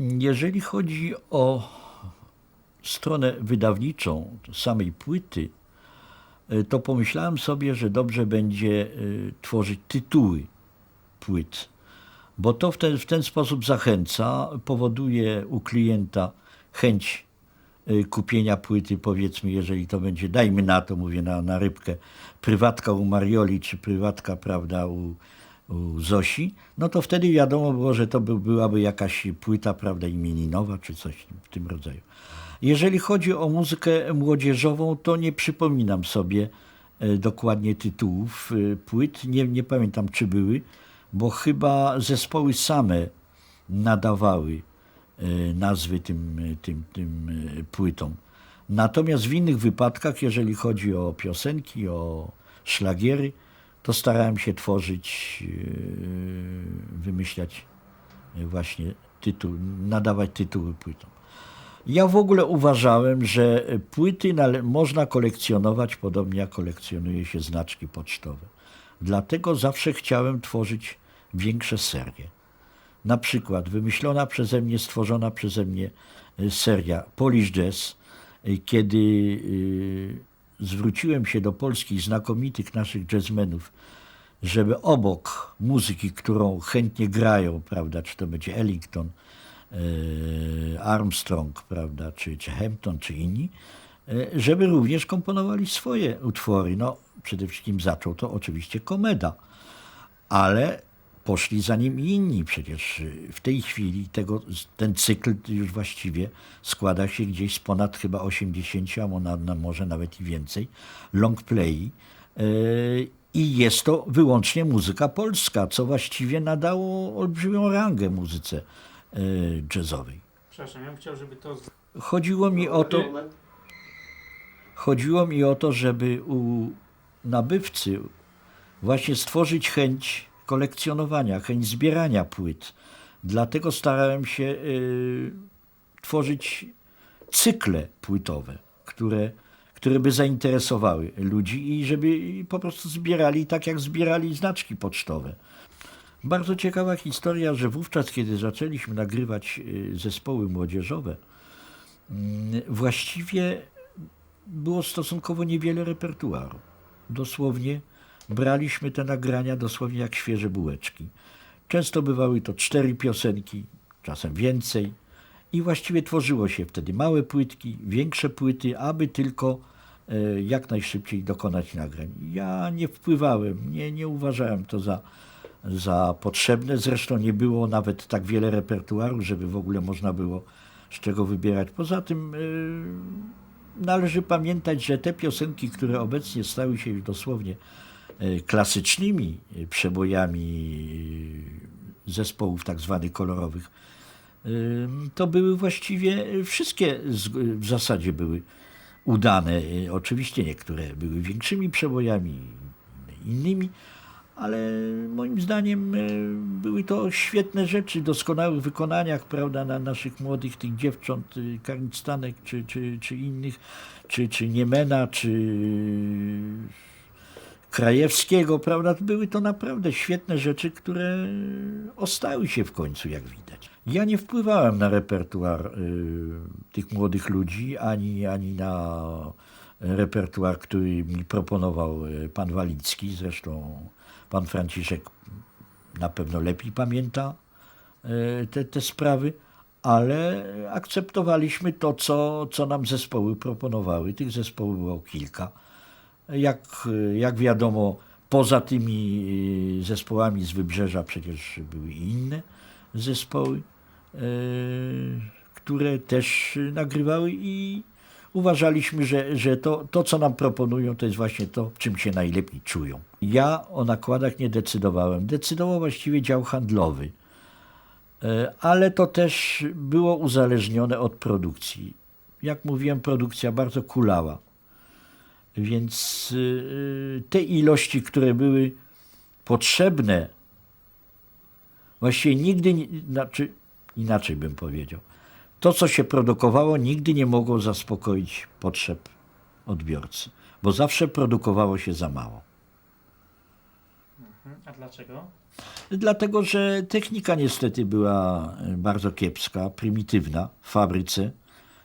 Jeżeli chodzi o stronę wydawniczą samej płyty, y, to pomyślałem sobie, że dobrze będzie y, tworzyć tytuły płyt, bo to w ten, w ten sposób zachęca, powoduje u klienta chęć y, kupienia płyty, powiedzmy, jeżeli to będzie, dajmy na to, mówię na, na rybkę, prywatka u Marioli, czy prywatka, prawda, u, Zosi, no to wtedy wiadomo było, że to by, byłaby jakaś płyta, prawda, imieninowa, czy coś w tym rodzaju. Jeżeli chodzi o muzykę młodzieżową, to nie przypominam sobie e, dokładnie tytułów e, płyt, nie, nie pamiętam, czy były, bo chyba zespoły same nadawały e, nazwy tym, tym, tym płytom. Natomiast w innych wypadkach, jeżeli chodzi o piosenki, o szlagiery, to starałem się tworzyć, e, wymyślać e, właśnie tytuł, nadawać tytuły płytom. Ja w ogóle uważałem, że płyty można kolekcjonować podobnie jak kolekcjonuje się znaczki pocztowe. Dlatego zawsze chciałem tworzyć większe serie. Na przykład wymyślona przeze mnie, stworzona przeze mnie y, seria Polish Jazz, y, kiedy zwróciłem się do polskich znakomitych naszych jazzmenów, żeby obok muzyki, którą chętnie grają, prawda, czy to będzie Ellington, e, Armstrong, prawda, czy, czy Hampton, czy inni, e, żeby również komponowali swoje utwory. No, przede wszystkim zaczął to oczywiście Komeda, ale poszli za nim inni. Przecież y, w tej chwili tego, ten cykl już właściwie składa się gdzieś z ponad chyba 80, a może nawet i więcej, long play. I jest to wyłącznie muzyka polska, co właściwie nadało olbrzymią rangę muzyce e, jazzowej. Przepraszam, ja bym chciał, żeby to... Chodziło mi o to, chodziło mi o to, żeby u nabywcy właśnie stworzyć chęć kolekcjonowania, chęć zbierania płyt. Dlatego starałem się y, tworzyć cykle płytowe, które, które by zainteresowały ludzi i żeby po prostu zbierali tak, jak zbierali znaczki pocztowe. Bardzo ciekawa historia, że wówczas, kiedy zaczęliśmy nagrywać y, zespoły młodzieżowe, mm, właściwie było stosunkowo niewiele repertuaru. Dosłownie braliśmy te nagrania dosłownie jak świeże bułeczki. Często bywały to cztery piosenki, czasem więcej. I właściwie tworzyło się wtedy małe płytki, większe płyty, aby tylko e, jak najszybciej dokonać nagrań. Ja nie wpływałem, nie, nie uważałem to za, za potrzebne. Zresztą nie było nawet tak wiele repertuaru, żeby w ogóle można było z czego wybierać. Poza tym e, należy pamiętać, że te piosenki, które obecnie stały się już dosłownie klasycznymi e, przebojami e, zespołów tak zwanych kolorowych, Ym, to były właściwie wszystkie w zasadzie były udane. Oczywiście niektóre były większymi przebojami, innymi, ale moim zdaniem były to świetne rzeczy, doskonałych wykonaniach, prawda, na naszych młodych tych dziewcząt, Karnstanek czy, czy, czy innych, czy, czy Niemena, czy Krajewskiego, prawda? Były to naprawdę świetne rzeczy, które ostały się w końcu, jak widać. Ja nie wpływałem na repertuar y, tych młodych ludzi, ani, ani na repertuar, który mi proponował y, pan Walicki. Zresztą pan Franciszek na pewno lepiej pamięta y, te, te sprawy, ale akceptowaliśmy to, co, co nam zespoły proponowały. Tych zespołów było kilka. Jak, jak wiadomo, poza tymi y, zespołami z wybrzeża przecież były inne zespoły, e, które też nagrywały i uważaliśmy, że, że to, to, co nam proponują, to jest właśnie to, czym się najlepiej czują. Ja o nakładach nie decydowałem. Decydował właściwie dział handlowy, E, ale to też było uzależnione od produkcji. Jak mówiłem, produkcja bardzo kulała. Więc y, te ilości, które były potrzebne, właściwie nigdy, znaczy inaczej bym powiedział, to co się produkowało nigdy nie mogło zaspokoić potrzeb odbiorcy, bo zawsze produkowało się za mało. Mhm. A dlaczego? Dlatego, że technika niestety była e, bardzo kiepska, prymitywna w fabryce.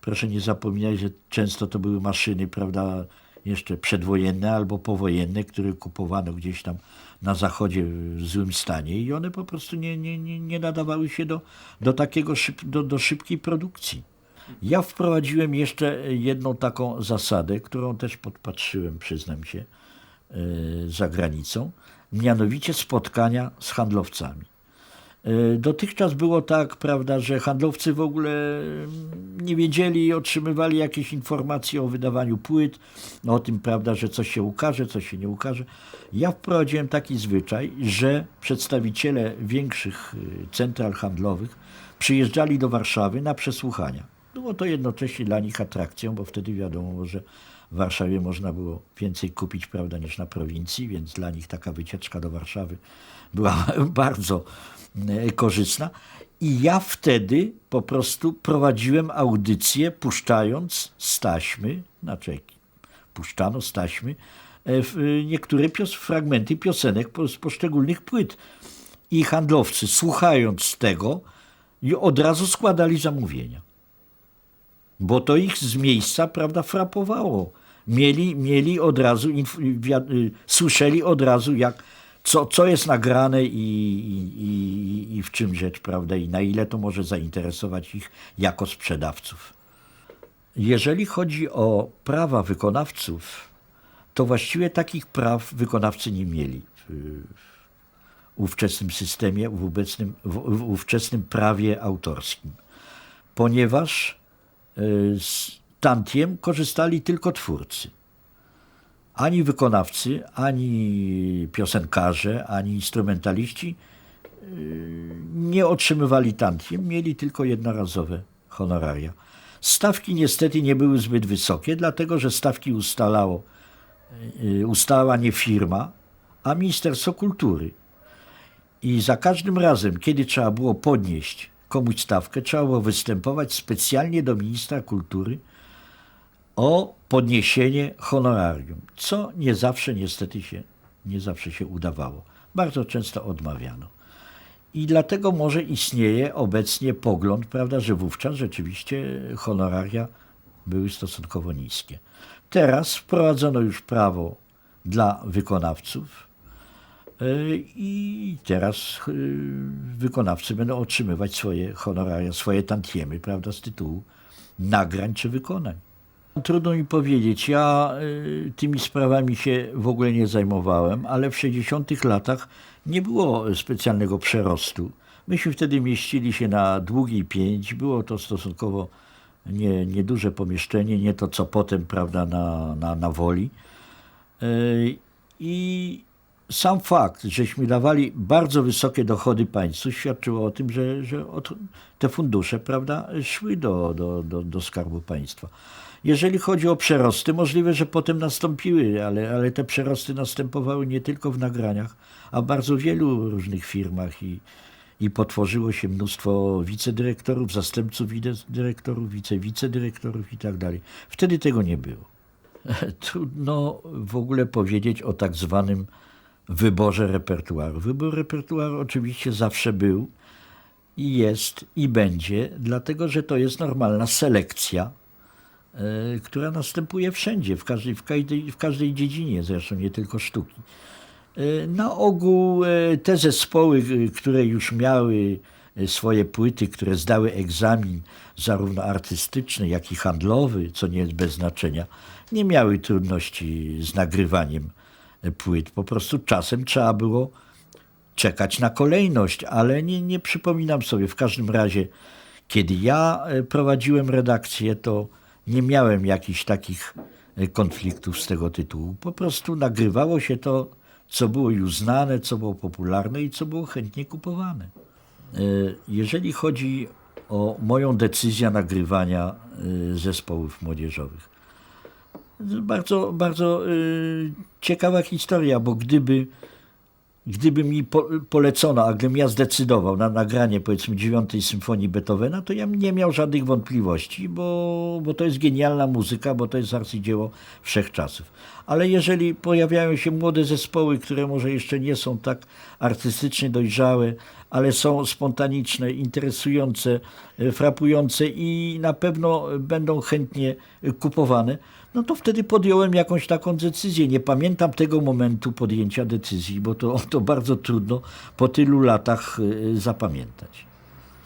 Proszę nie zapominać, że często to były maszyny, prawda, jeszcze przedwojenne albo powojenne, które kupowano gdzieś tam na zachodzie w złym stanie i one po prostu nie, nie, nie, nadawały się do, do takiego szyb, do, do szybkiej produkcji. Ja wprowadziłem jeszcze jedną taką zasadę, którą też podpatrzyłem, przyznam się, e, za granicą, mianowicie spotkania z handlowcami. E, Dotychczas było tak, prawda, że handlowcy w ogóle mm, nie wiedzieli, otrzymywali jakieś informacje o wydawaniu płyt, no o tym, prawda, że coś się ukaże, coś się nie ukaże. Ja wprowadziłem taki zwyczaj, że przedstawiciele większych y, central handlowych przyjeżdżali do Warszawy na przesłuchania. Było to jednocześnie dla nich atrakcją, bo wtedy wiadomo, że w Warszawie można było więcej kupić, prawda, niż na prowincji, więc dla nich taka wycieczka do Warszawy była bardzo korzystna. I ja wtedy po prostu prowadziłem audycję, puszczając z taśmy, znaczy puszczano z taśmy, e, e, niektóre pios, fragmenty piosenek z poszczególnych płyt. I handlowcy, słuchając tego, od razu składali zamówienia bo to ich z miejsca, prawda, frapowało. Mieli, mieli od razu, y, słyszeli od razu, jak, co, co jest nagrane i, i, i, w czym rzecz, prawda, i na ile to może zainteresować ich jako sprzedawców. Jeżeli chodzi o prawa wykonawców, to właściwie takich praw wykonawcy nie mieli w, ówczesnym systemie, w, obecnym, w ówczesnym prawie autorskim, ponieważ y, z tantiem korzystali tylko twórcy. Ani wykonawcy, ani piosenkarze, ani instrumentaliści y, nie otrzymywali tantiem, mieli tylko jednorazowe honoraria. Stawki niestety nie były zbyt wysokie, dlatego że stawki ustalało, y, ustalała nie firma, a Ministerstwo Kultury. I za każdym razem, kiedy trzeba było podnieść komuś stawkę, trzeba było występować specjalnie do ministra kultury o podniesienie honorarium, co nie zawsze niestety się, nie zawsze się udawało. Bardzo często odmawiano. I dlatego może istnieje obecnie pogląd, prawda, że wówczas rzeczywiście honoraria były stosunkowo niskie. Teraz wprowadzono już prawo dla wykonawców, Y, I teraz y, wykonawcy będą otrzymywać swoje honoraria, swoje tantiemy, prawda, z tytułu nagrań czy wykonań. Trudno mi powiedzieć, ja y, tymi sprawami się w ogóle nie zajmowałem, ale w 60 latach nie było specjalnego przerostu. Myśmy wtedy mieścili się na długiej pięć, było to stosunkowo nie, nieduże pomieszczenie, nie to co potem, prawda, na, na, na woli. Y, I sam fakt, żeśmy dawali bardzo wysokie dochody państwu, świadczyło o tym, że, że te fundusze prawda, szły do, do, do, do skarbu państwa. Jeżeli chodzi o przerosty, możliwe, że potem nastąpiły, ale, ale te przerosty następowały nie tylko w nagraniach, a w bardzo wielu różnych firmach i, i potworzyło się mnóstwo wicedyrektorów, zastępców wicedyrektorów, wice-wicedyrektorów i tak dalej. Wtedy tego nie było. Trudno w ogóle powiedzieć o tak zwanym wyborze repertuaru. Wybór repertuaru oczywiście zawsze był i jest i będzie, dlatego że to jest normalna selekcja, która następuje wszędzie, w każdej, w, każdej, w każdej dziedzinie, zresztą nie tylko sztuki. E, Na ogół e, te zespoły, e, które już miały e, swoje płyty, które zdały egzamin zarówno artystyczny, jak i handlowy, co nie jest bez znaczenia, nie miały trudności z nagrywaniem e, płyt. Po prostu czasem trzeba było czekać na kolejność, ale nie, nie przypominam sobie. W każdym razie, kiedy ja e, prowadziłem redakcję, to nie miałem jakichś takich e, konfliktów z tego tytułu. Po prostu nagrywało się to, co było już znane, co było popularne i co było chętnie kupowane. E, Jeżeli chodzi o moją decyzję nagrywania e, zespołów młodzieżowych, bardzo, bardzo ciekawa historia, bo gdyby gdyby mi po, polecono, a gdybym ja zdecydował na nagranie powiedzmy dziewiątej symfonii Beethovena, to ja nie miał żadnych wątpliwości, bo, bo to jest genialna muzyka, bo to jest arcydzieło wszechczasów. Ale jeżeli pojawiają się młode zespoły, które może jeszcze nie są tak artystycznie dojrzałe, ale są spontaniczne, interesujące, e, frapujące i na pewno będą chętnie kupowane, no to wtedy podjąłem jakąś taką decyzję. Nie pamiętam tego momentu podjęcia decyzji, bo to, to bardzo trudno po tylu latach e, zapamiętać.